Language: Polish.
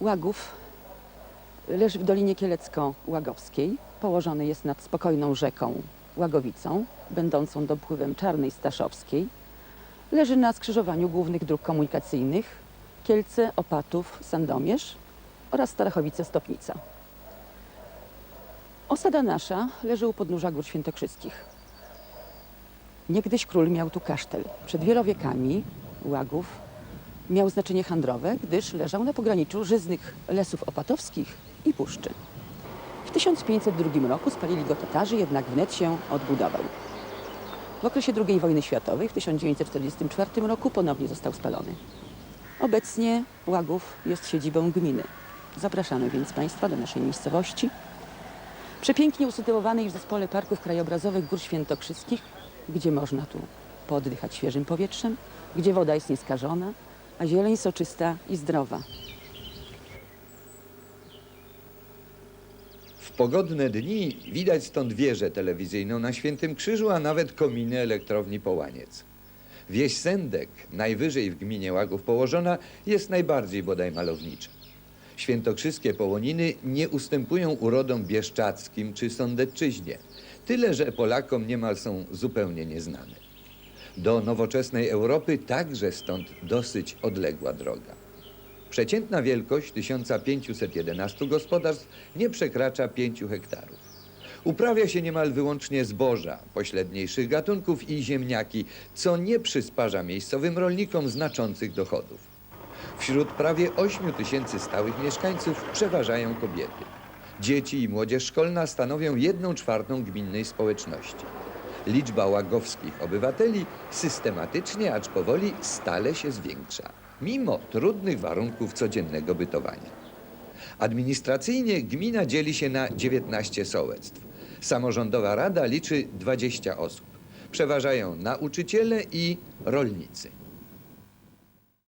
Łagów leży w Dolinie Kielecko-Łagowskiej. Położony jest nad spokojną rzeką Łagowicą, będącą dopływem Czarnej Staszowskiej. Leży na skrzyżowaniu głównych dróg komunikacyjnych Kielce, Opatów, Sandomierz oraz Starachowice-Stopnica. Osada nasza leży u podnóża Gór Świętokrzyskich. Niegdyś król miał tu kasztel. Przed wielowiekami Łagów miał znaczenie handlowe, gdyż leżał na pograniczu żyznych lasów opatowskich i puszczy. W 1502 roku spalili go Tatarzy, jednak wnet się odbudował. W okresie II wojny światowej w 1944 roku ponownie został spalony. Obecnie Łagów jest siedzibą gminy. Zapraszamy więc Państwa do naszej miejscowości. Przepięknie usytuowanej w zespole parków krajobrazowych Gór Świętokrzyskich, gdzie można tu pooddychać świeżym powietrzem, gdzie woda jest nieskażona, a zieleń soczysta i zdrowa. W pogodne dni widać stąd wieżę telewizyjną na Świętym Krzyżu, a nawet kominy elektrowni Połaniec. Wieś Sendek, najwyżej w gminie Łagów położona, jest najbardziej bodaj malownicza. Świętokrzyskie połoniny nie ustępują urodom bieszczackim czy sądecczyźnie, tyle że Polakom niemal są zupełnie nieznane. Do nowoczesnej Europy także stąd dosyć odległa droga. Przeciętna wielkość 1511 gospodarstw nie przekracza 5 hektarów. Uprawia się niemal wyłącznie zboża, pośredniejszych gatunków i ziemniaki, co nie przysparza miejscowym rolnikom znaczących dochodów. Wśród prawie 8 tysięcy stałych mieszkańców przeważają kobiety. Dzieci i młodzież szkolna stanowią jedną czwartą gminnej społeczności. Liczba łagowskich obywateli systematycznie, acz powoli stale się zwiększa, mimo trudnych warunków codziennego bytowania. Administracyjnie gmina dzieli się na 19 sołectw. Samorządowa rada liczy 20 osób. Przeważają nauczyciele i rolnicy.